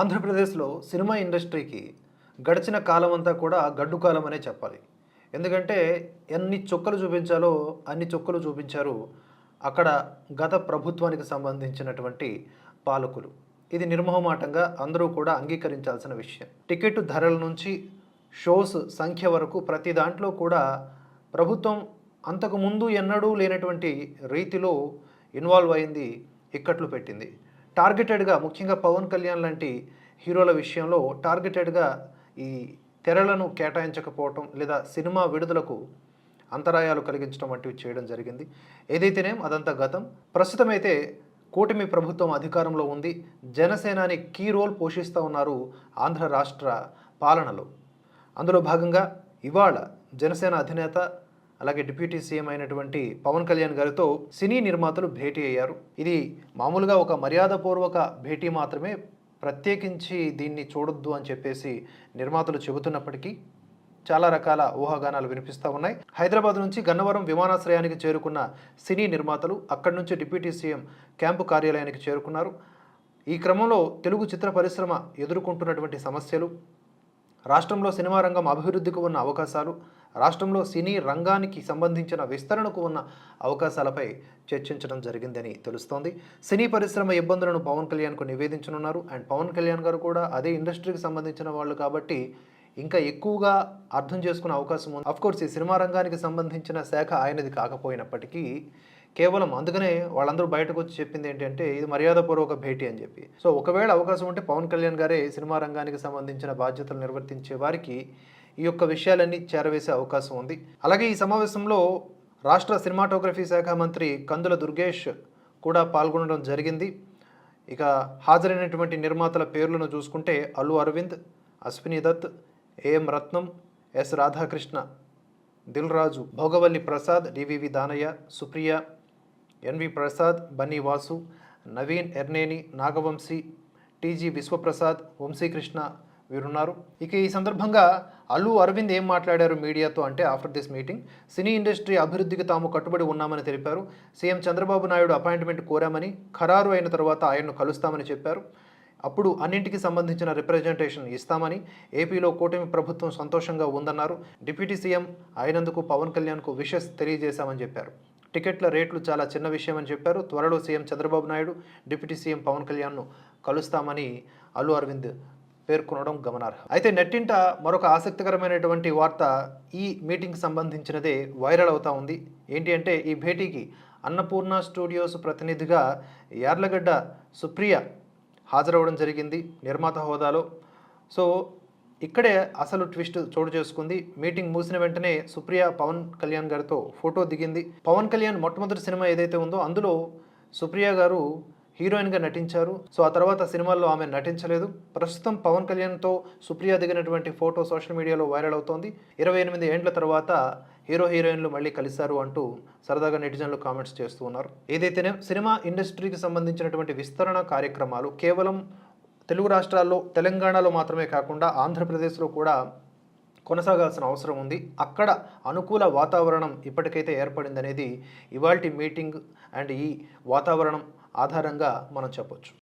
ఆంధ్రప్రదేశ్లో సినిమా ఇండస్ట్రీకి గడిచిన కాలం అంతా కూడా గడ్డు కాలం అనే చెప్పాలి. ఎందుకంటే ఎన్ని చుక్కలు చూపించాలో అన్ని చుక్కలు చూపించారు అక్కడ గత ప్రభుత్వానికి సంబంధించినటువంటి పాలకులు. ఇది నిర్మోహమాటంగా అందరూ కూడా అంగీకరించాల్సిన విషయం. టికెట్ ధరల నుంచి షోస్ సంఖ్య వరకు ప్రతి దాంట్లో కూడా ప్రభుత్వం అంతకు ముందు ఎన్నడూ లేనటువంటి రీతిలో ఇన్వాల్వ్ అయింది ఇక్కట్లు పెట్టింది. టార్గెటెడ్గా ముఖ్యంగా పవన్ కళ్యాణ్ లాంటి హీరోల విషయంలో టార్గెటెడ్గా ఈ తెరలను కేటాయించకపోవటం లేదా సినిమా విడుదలకు అంతరాయాలు కలిగించడం వంటివి చేయడం జరిగింది. ఏదైతేనేం అదంతా గతం. ప్రస్తుతమైతే కూటమి ప్రభుత్వం అధికారంలో ఉంది. జనసేనాని కీ రోల్ పోషిస్తూ ఉన్నారు ఆంధ్ర రాష్ట్ర పాలనలో. అందులో భాగంగా ఇవాళ జనసేన అధినేత అలాగే డిప్యూటీ సీఎం అయినటువంటి పవన్ కళ్యాణ్ గారితో సినీ నిర్మాతలు భేటీ అయ్యారు. ఇది మామూలుగా ఒక మర్యాదపూర్వక భేటీ మాత్రమే ప్రత్యేకించి దీన్ని చూడొద్దు అని చెప్పేసి నిర్మాతలు చెబుతున్నప్పటికీ చాలా రకాల ఊహాగానాలు వినిపిస్తూ ఉన్నాయి. హైదరాబాద్ నుంచి గన్నవరం విమానాశ్రయానికి చేరుకున్న సినీ నిర్మాతలు అక్కడి నుంచి డిప్యూటీ సీఎం క్యాంపు కార్యాలయానికి చేరుకున్నారు. ఈ క్రమంలో తెలుగు చిత్ర పరిశ్రమ ఎదుర్కొంటున్నటువంటి సమస్యలు రాష్ట్రంలో సినిమా రంగం అభివృద్ధికి ఉన్న అవకాశాలు రాష్ట్రంలో సినీ రంగానికి సంబంధించిన విస్తరణకు ఉన్న అవకాశాలపై చర్చించడం జరిగిందని తెలుస్తోంది. సినీ పరిశ్రమ ఇబ్బందులను పవన్ కళ్యాణ్కు నివేదించనున్నారు. అండ్ పవన్ కళ్యాణ్ గారు కూడా అదే ఇండస్ట్రీకి సంబంధించిన వాళ్ళు కాబట్టి ఇంకా ఎక్కువగా అర్థం చేసుకునే అవకాశం ఉంది. అఫ్కోర్స్ ఈ సినిమా రంగానికి సంబంధించిన శాఖ ఆయనది కాకపోయినప్పటికీ కేవలం అందుకనే వాళ్ళందరూ బయటకు వచ్చి చెప్పింది ఏంటంటే ఇది మర్యాదపూర్వక భేటీ అని చెప్పి. సో ఒకవేళ అవకాశం ఉంటే పవన్ కళ్యాణ్ గారే సినిమా రంగానికి సంబంధించిన బాధ్యతలు నిర్వర్తించే వారికి ఈ యొక్క విషయాలన్నీ చేరవేసే అవకాశం ఉంది. అలాగే ఈ సమావేశంలో రాష్ట్ర సినిమాటోగ్రఫీ శాఖ మంత్రి కందుల దుర్గేష్ కూడా పాల్గొనడం జరిగింది. ఇక హాజరైనటువంటి నిర్మాతల పేర్లను చూసుకుంటే Allu Aravind Ashwini Dutt AM Ratnam S Radhakrishna Dil Raju Bhogavalli Prasad DVV Danayya Supriya NV Prasad Bunny Vasu Naveen Yerneni Nagavamsi TG Vishwaprasad Vamsikrishna వీరున్నారు. ఇక ఈ సందర్భంగా అల్లు అరవింద్ ఏం మాట్లాడారు మీడియాతో అంటే after this meeting? Cine industry అభివృద్ధికి తాము కట్టుబడి ఉన్నామని తెలిపారు. సీఎం చంద్రబాబు నాయుడు అపాయింట్మెంట్ కోరామని ఖరారు అయిన తర్వాత ఆయన్ను కలుస్తామని చెప్పారు. అప్పుడు అన్నింటికి సంబంధించిన రిప్రజెంటేషన్ ఇస్తామని ఏపీలో కూటమి ప్రభుత్వం సంతోషంగా ఉందన్నారు. డిప్యూటీ సీఎం అయినందుకు పవన్ కళ్యాణ్కు విషెస్ తెలియజేశామని చెప్పారు. టికెట్ల రేట్లు చాలా చిన్న విషయం అని చెప్పారు. త్వరలో CM Chandrababu Naidu deputy CM Pawan కళ్యాణ్ను కలుస్తామని అల్లు అరవింద్ పేర్కొనడం గమనార్హం. అయితే నెట్టింట మరొక ఆసక్తికరమైనటువంటి వార్త ఈ మీటింగ్కి సంబంధించినదే వైరల్ అవుతా ఉంది. ఏంటి అంటే ఈ భేటీకి అన్నపూర్ణ స్టూడియోస్ ప్రతినిధిగా యార్లగడ్డ సుప్రియ హాజరవ్వడం జరిగింది నిర్మాత హోదాలో. సో ఇక్కడే అసలు ట్విస్ట్ చోటు చేసుకుంది. మీటింగ్ మూసిన వెంటనే సుప్రియ పవన్ కళ్యాణ్ గారితో ఫోటో దిగింది. పవన్ కళ్యాణ్ మొట్టమొదటి సినిమా ఏదైతే ఉందో అందులో సుప్రియ గారు హీరోయిన్గా నటించారు. సో ఆ తర్వాత సినిమాల్లో ఆమె నటించలేదు. ప్రస్తుతం పవన్ కళ్యాణ్తో సుప్రియ దిగినటువంటి ఫోటో సోషల్ మీడియాలో వైరల్ అవుతోంది. ఇరవై ఎనిమిది ఏండ్ల తర్వాత హీరో హీరోయిన్లు మళ్ళీ కలిశారు అంటూ సరదాగా నెటిజన్లు కామెంట్స్ చేస్తూ ఉన్నారు. ఏదైతేనే సినిమా ఇండస్ట్రీకి సంబంధించినటువంటి విస్తరణ కార్యక్రమాలు కేవలం తెలుగు రాష్ట్రాల్లో తెలంగాణలో మాత్రమే కాకుండా ఆంధ్రప్రదేశ్లో కూడా కొనసాగాల్సిన అవసరం ఉంది. అక్కడ అనుకూల వాతావరణం ఇప్పటికైతే ఏర్పడిందనేది ఇవాల్టి మీటింగ్ అండ్ ఈ వాతావరణం ఆధారంగా మనం చెప్పొచ్చు.